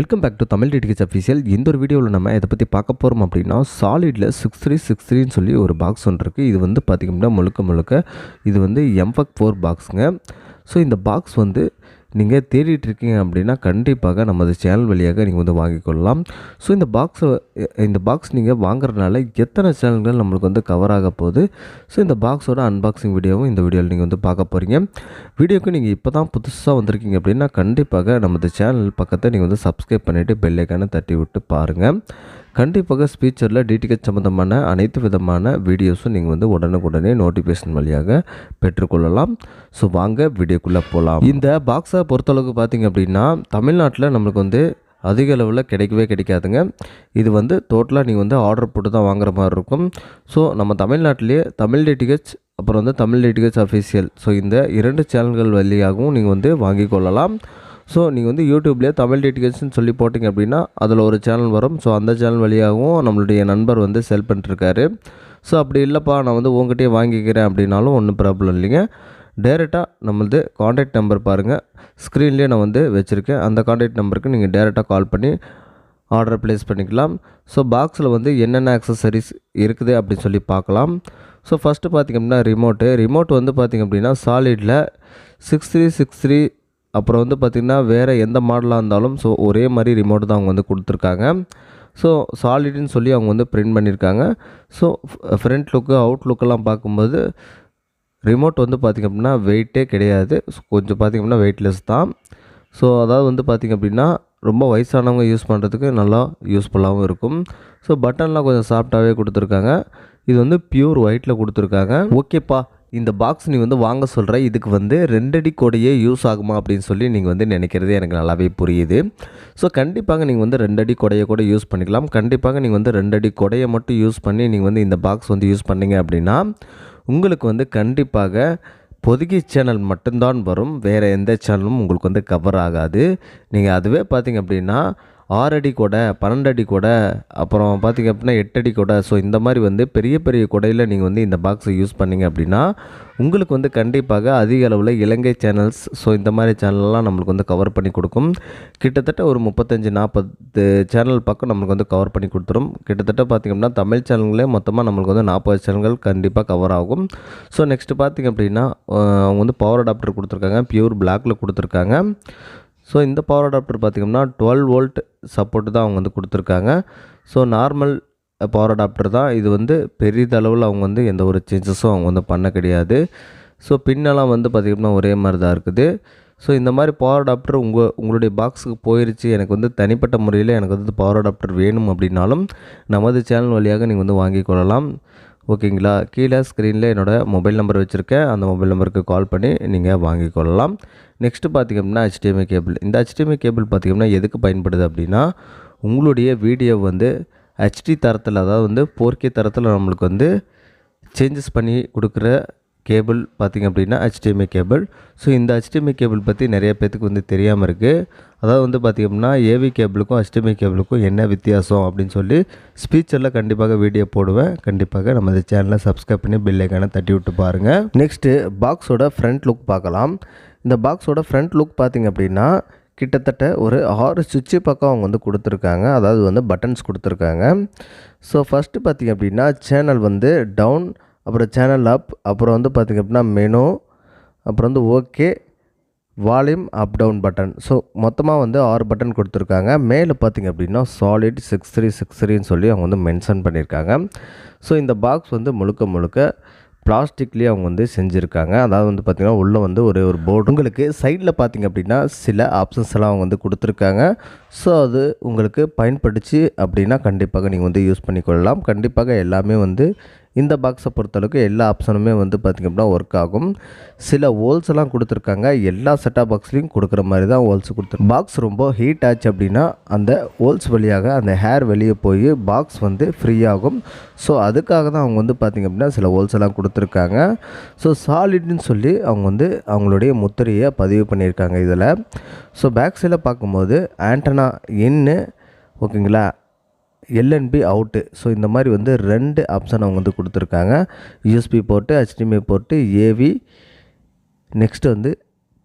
Welcome back to Tamil DTH official இந்த ஒரு வீடியோவில் நம்ம இதை பற்றி பார்க்க போகிறோம் அப்படின்னா சாலிடில் சிக்ஸ் த்ரீ சிக்ஸ் த்ரீன்னு சொல்லி ஒரு பாக்ஸ் ஒன்று இருக்குது இது வந்து பார்த்திங்கன்னா முழுக்க முழுக்க இது வந்து எம்ஃபக் ஃபோர் பாக்ஸுங்க ஸோ இந்த பாக்ஸ் வந்து நீங்கள் தேடிட்டு இருக்கீங்க அப்படின்னா கண்டிப்பாக நமது சேனல் வழியாக நீங்கள் வந்து வாங்கிக்கொள்ளலாம். ஸோ இந்த பாக்ஸை இந்த பாக்ஸ் நீங்கள் வாங்குறதுனால எத்தனை சேனல்கள் நம்மளுக்கு வந்து கவர் ஆக போகுது? ஸோ இந்த பாக்ஸோட அன்பாக்சிங் வீடியோவும் இந்த வீடியோவில் நீங்கள் வந்து பார்க்க போகிறீங்க வீடியோக்கு நீங்கள் இப்போ தான் புதுசாக வந்திருக்கீங்க அப்படின்னா கண்டிப்பாக நமது சேனல் பக்கத்தை நீங்கள் வந்து சப்ஸ்கிரைப் பண்ணிவிட்டு பெல்லைக்கான தட்டி விட்டு பாருங்கள் கண்டிப்பாக ஸ்பீச்சரில் டிடிஹெச் சம்மந்தமான அனைத்து விதமான வீடியோஸும் நீங்கள் வந்து உடனுக்குடனே நோட்டிஃபிகேஷன் வழியாக பெற்றுக்கொள்ளலாம். ஸோ வாங்க வீடியோக்குள்ளே போகலாம் இந்த பாக்ஸை பொறுத்தளவுக்கு பார்த்தீங்க அப்படின்னா தமிழ்நாட்டில் நம்மளுக்கு வந்து அதிக அளவில் கிடைக்கவே கிடைக்காதுங்க. இது வந்து டோட்டலாக நீங்கள் வந்து ஆர்டர் போட்டு தான் வாங்குற மாதிரி இருக்கும். ஸோ நம்ம தமிழ்நாட்டிலேயே தமிழ் டிடிஹெச் அப்புறம் வந்து தமிழ் டிடிஹெச் அஃபீஷியல் ஸோ இந்த இரண்டு சேனல்கள் வழியாகவும் நீங்கள் வந்து வாங்கிக் கொள்ளலாம். ஸோ நீங்கள் வந்து யூடியூப்லேயே தமிழ் டிடிஹெச்னு சொல்லி போட்டிங்க அப்படின்னா அதில் ஒரு சேனல் வரும். ஸோ அந்த சேனல் வழியாகவும் நம்மளுடைய நண்பர் வந்து செல் பண்ணிட்டுருக்காரு ஸோ அப்படி இல்லைப்பா நான் வந்து உங்ககிட்டயே வாங்கிக்கிறேன் அப்படின்னாலும் ஒன்றும் ப்ராப்ளம் இல்லைங்க. டேரெக்டாக நம்மளது காண்டாக்ட் நம்பர் பாருங்கள் ஸ்க்ரீன்லேயே நான் வந்து வச்சுருக்கேன். அந்த காண்டாக்ட் நம்பருக்கு நீங்கள் டேரெக்டாக கால் பண்ணி ஆர்டர் ப்ளேஸ் பண்ணிக்கலாம். ஸோ பாக்ஸில் வந்து என்னென்ன அக்சசரிஸ் இருக்குது அப்படின்னு சொல்லி பார்க்கலாம். ஸோ ஃபஸ்ட்டு பார்த்திங்க அப்படின்னா ரிமோட்டு ரிமோட் வந்து பார்த்திங்க அப்படின்னா சாலிடில் சிக்ஸ் த்ரீ சிக்ஸ் த்ரீ அப்புறம் வந்து பார்த்திங்கன்னா வேறு எந்த மாடலாக இருந்தாலும் ஸோ ஒரே மாதிரி ரிமோட் தான் அவங்க வந்து கொடுத்துருக்காங்க. ஸோ சாலிடுன்னு சொல்லி அவங்க வந்து பிரிண்ட் பண்ணியிருக்காங்க. ஸோ ஃப்ரண்ட் லுக்கு அவுட் லுக்கெல்லாம் பார்க்கும்போது ரிமோட் வந்து பார்த்திங்க அப்படின்னா வெயிட்டே கிடையாது. ஸோ கொஞ்சம் பார்த்திங்க அப்படின்னா வெயிட்லெஸ் தான். ஸோ அதாவது வந்து பார்த்திங்க அப்படின்னா ரொம்ப வயசானவங்க யூஸ் பண்ணுறதுக்கு நல்லா யூஸ்ஃபுல்லாகவும் இருக்கும். ஸோ பட்டன்லாம் கொஞ்சம் சாஃப்டாகவே கொடுத்துருக்காங்க. இது வந்து பியூர் ஒயிட்டில் கொடுத்துருக்காங்க. ஓகேப்பா இந்த பாக்ஸ் நீ வந்து வாங்க சொல்கிற இதுக்கு வந்து ரெண்டடி கொடையே யூஸ் ஆகுமா அப்படின்னு சொல்லி நீங்கள் வந்து நினைக்கிறதே எனக்கு நல்லாவே புரியுது. ஸோ கண்டிப்பாக நீங்கள் வந்து ரெண்டடி கொடையை கூட யூஸ் பண்ணிக்கலாம். கண்டிப்பாக நீங்கள் வந்து ரெண்டடி கொடையை மட்டும் யூஸ் பண்ணி நீங்கள் வந்து இந்த பாக்ஸ் வந்து யூஸ் பண்ணீங்க அப்படின்னா உங்களுக்கு வந்து கண்டிப்பாக பொதுகி சேனல் மட்டும்தான் வரும். வேறு எந்த சேனலும் உங்களுக்கு வந்து கவர் ஆகாது. நீங்கள் அதுவே பார்த்தீங்க அப்படின்னா ஆறு அடி கொடை பன்னெண்டு அடி கொடை அப்புறம் பார்த்திங்க அப்படின்னா எட்டு அடி கொடை. ஸோ இந்த மாதிரி வந்து பெரிய பெரிய கொடையில் நீங்கள் வந்து இந்த பாக்ஸை யூஸ் பண்ணிங்க அப்படின்னா உங்களுக்கு வந்து கண்டிப்பாக அதிக அளவில் இலங்கை சேனல்ஸ் ஸோ இந்த மாதிரி சேனல்லாம் நம்மளுக்கு வந்து கவர் பண்ணி கொடுக்கும். கிட்டத்தட்ட ஒரு முப்பத்தஞ்சு நாற்பது சேனல் பக்கம் நம்மளுக்கு வந்து கவர் பண்ணி கொடுத்துரும். கிட்டத்தட்ட பார்த்திங்க அப்படின்னா தமிழ் சேனல்களே மொத்தமாக நம்மளுக்கு வந்து நாற்பது சேனல்கள் கண்டிப்பாக கவர் ஆகும். ஸோ நெக்ஸ்ட்டு பார்த்திங்க அப்படின்னா அவங்க வந்து பவர் அடாப்டர் கொடுத்துருக்காங்க பியூர் பிளாக்கில் கொடுத்துருக்காங்க. ஸோ இந்த பவர் அடாப்டர் பார்த்திங்கன்னா டுவெல் வோல்ட் சப்போர்ட் தான் அவங்க வந்து கொடுத்துருக்காங்க. ஸோ நார்மல் பவர் அடாப்டர் தான். இது வந்து பெரிதளவில் அவங்க வந்து எந்த ஒரு சேஞ்சஸும் அவங்க வந்து பண்ண கிடையாது. ஸோ பின்னெல்லாம் வந்து பார்த்திங்கன்னா ஒரே மாதிரி தான் இருக்குது. ஸோ இந்த மாதிரி பவர் அடாப்டர் உங்கள் உங்களுடைய பாக்ஸுக்கு போயிடுச்சு எனக்கு வந்து தனிப்பட்ட முறையில் எனக்கு வந்து பவர் அடாப்டர் வேணும் அப்படின்னாலும் நமது சேனல் வழியாக நீங்கள் வந்து வாங்கி கொள்ளலாம். ஓகேங்களா? கீழே ஸ்க்ரீனில் என்னோடய மொபைல் நம்பர் வச்சுருக்கேன். அந்த மொபைல் நம்பருக்கு கால் பண்ணி நீங்கள் வாங்கி கொள்ளலாம் நெக்ஸ்ட்டு பார்த்திங்க அப்படின்னா கேபிள் இந்த ஹெச்டிஎம்ஐ கேபிள் பார்த்திங்கன்னா எதுக்கு பயன்படுது அப்படின்னா உங்களுடைய வீடியோ வந்து ஹெச்டி தரத்தில் அதாவது வந்து போர்க்கே தரத்தில் நம்மளுக்கு வந்து சேஞ்சஸ் பண்ணி கொடுக்குற கேபிள் பார்த்திங்க அப்படின்னா ஹெச்டிஎம்ஐ கேபிள். ஸோ இந்த ஹெச்டிஎம்ஐ கேபிள் பற்றி நிறைய பேர்த்துக்கு வந்து தெரியாமல் இருக்குது அதாவது வந்து பார்த்திங்க அப்படின்னா ஏவி கேபிளுக்கும் ஹெச்டிஎம்ஐ கேபிளுக்கும் என்ன வித்தியாசம் அப்படின்னு சொல்லி ஸ்பீச்சரில் கண்டிப்பாக வீடியோ போடுவேன். கண்டிப்பாக நம்ம இந்த சேனலை சப்ஸ்கிரைப் பண்ணி பில்லைக்கான தட்டி விட்டு பாருங்கள் நெக்ஸ்ட்டு பாக்ஸோட ஃப்ரண்ட் லுக் பார்க்கலாம். இந்த பாக்ஸோட ஃப்ரண்ட் லுக் பார்த்திங்க அப்படின்னா கிட்டத்தட்ட ஒரு ஆறு சுவிட்சு பக்கம் அவங்க வந்து கொடுத்துருக்காங்க. அதாவது வந்து பட்டன்ஸ் கொடுத்துருக்காங்க. ஸோ ஃபஸ்ட்டு பார்த்திங்க அப்படின்னா சேனல் வந்து டவுன் அப்புறம் சேனல் அப் அப்புறம் வந்து பார்த்திங்க அப்படின்னா மெனு அப்புறம் வந்து okay volume up down button so மொத்தமாக வந்து ஆறு பட்டன் கொடுத்துருக்காங்க. மேலே பார்த்திங்க அப்படின்னா சாலிட் சிக்ஸ் த்ரீ சிக்ஸ் த்ரீன்னு சொல்லி அவங்க வந்து மென்ஷன் பண்ணியிருக்காங்க. ஸோ இந்த பாக்ஸ் வந்து முழுக்க முழுக்க பிளாஸ்டிக்லேயே அவங்க வந்து செஞ்சுருக்காங்க. அதாவது வந்து பார்த்திங்கன்னா உள்ளே வந்து ஒரு ஒரு போர்டு உங்களுக்கு சைடில் பார்த்திங்க அப்படின்னா சில ஆப்ஷன்ஸ் எல்லாம் அவங்க வந்து கொடுத்துருக்காங்க. ஸோ அது உங்களுக்கு பயன்படுச்சு அப்படின்னா கண்டிப்பாக நீங்கள் வந்து யூஸ் பண்ணிக்கொள்ளலாம். கண்டிப்பாக எல்லாமே வந்து இந்த பாக்ஸை பொறுத்தளவுக்கு எல்லா ஆப்ஷனுமே வந்து பார்த்திங்க அப்படின்னா ஒர்க் ஆகும். சில ஹோல்ஸ் எல்லாம் கொடுத்துருக்காங்க. எல்லா செட்டாப் பாக்ஸ்லேயும் கொடுக்குற மாதிரி தான் ஹோல்ஸ் கொடுத்துரு பாக்ஸ் ரொம்ப ஹீட் ஆச்சு அப்படின்னா அந்த ஹோல்ஸ் வழியாக அந்த ஹேர் வெளியே போய் பாக்ஸ் வந்து ஃப்ரீ ஆகும். ஸோ அதுக்காக தான் அவங்க வந்து பார்த்திங்க அப்படின்னா சில ஹோல்ஸ் எல்லாம் கொடுத்துருக்காங்க. ஸோ சாலிட்னு சொல்லி அவங்க வந்து அவங்களுடைய முத்திரையை பதிவு பண்ணியிருக்காங்க இதில். ஸோ பேக் சைடில் பார்க்கும்போது ஆண்டனா என்ன ஓகேங்களா எல்என்பி அவுட்டு ஸோ இந்த மாதிரி வந்து ரெண்டு ஆப்ஷன் அவங்க வந்து கொடுத்துருக்காங்க. யூஎஸ்பி போட்டு HDMI போட்டு ஏவி நெக்ஸ்ட்டு வந்து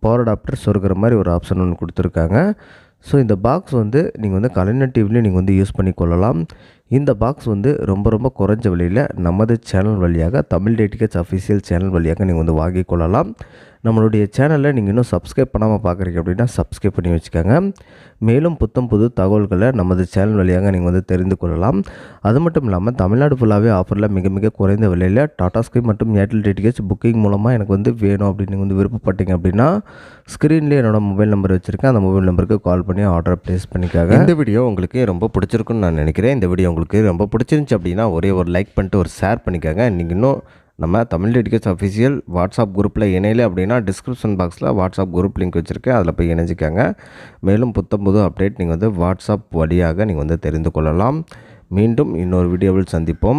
பவர் அடாப்டர் சொருக்கிற மாதிரி ஒரு ஆப்ஷன் ஒன்று கொடுத்துருக்காங்க. ஸோ இந்த பாக்ஸ் வந்து நீங்கள் வந்து கலைஞர் டிவிலையும் நீங்கள் வந்து யூஸ் பண்ணி கொள்ளலாம் இந்த பாக்ஸ் வந்து ரொம்ப ரொம்ப குறைஞ்ச விலையில் நமது சேனல் வழியாக தமிழ் டேட்டிகேட்ஸ் அஃபிஷியல் சேனல் வழியாக நீங்கள் வந்து வாங்கிக் கொள்ளலாம். நம்மளுடைய சேனலை நீங்கள் இன்னும் சப்ஸ்கிரைப் பண்ணாமல் பார்க்குறீங்க அப்படின்னா சப்ஸ்கிரைப் பண்ணி வச்சுக்கோங்க. மேலும் புத்தம் புது தகவல்களை நமது சேனல் வழியாக நீங்கள் வந்து தெரிந்து கொள்ளலாம். அது மட்டும் இல்லாமல் தமிழ்நாடு ஃபுல்லாகவே ஆஃபரில் மிக மிக குறைந்த விலையில் டாடா ஸ்கை மற்றும் ஏர்டெல் டிடிஹெச் புக்கிங் மூலமாக எனக்கு வந்து வேணும் அப்படின்னு நீங்கள் வந்து விருப்பப்பட்டீங்க அப்படின்னா ஸ்க்ரீன்லேயே என்னோடய மொபைல் நம்பர் வச்சுருக்கேன். அந்த மொபைல் நம்பருக்கு கால் பண்ணி ஆர்டர் ப்ளேஸ் பண்ணிக்காங்க. இந்த வீடியோ உங்களுக்கு ரொம்ப பிடிச்சிருக்குன்னு நான் நினைக்கிறேன். இந்த வீடியோ உங்களுக்கு ரொம்ப பிடிச்சிருந்துச்சு அப்படின்னா ஒரே ஒரு லைக் பண்ணிட்டு ஒரு ஷேர் பண்ணிக்கோங்க. நீங்கள் இன்னும் நம்ம தமிழ் டெடிகேட்ஸ் அஃபிஷியல் வாட்ஸ்அப் குரூப்பில் இணையல அப்படின்னா டிஸ்கிரிப்ஷன் பாக்ஸில் வாட்ஸ்அப் குரூப் லிங்க் வச்சுருக்கேன் அதில் போய் இணைஞ்சிக்காங்க. மேலும் புத்தம் புது அப்டேட் நீங்கள் வந்து வாட்ஸ்அப் வழியாக நீங்கள் வந்து தெரிந்து கொள்ளலாம். மீண்டும் இன்னொரு வீடியோவில் சந்திப்போம்.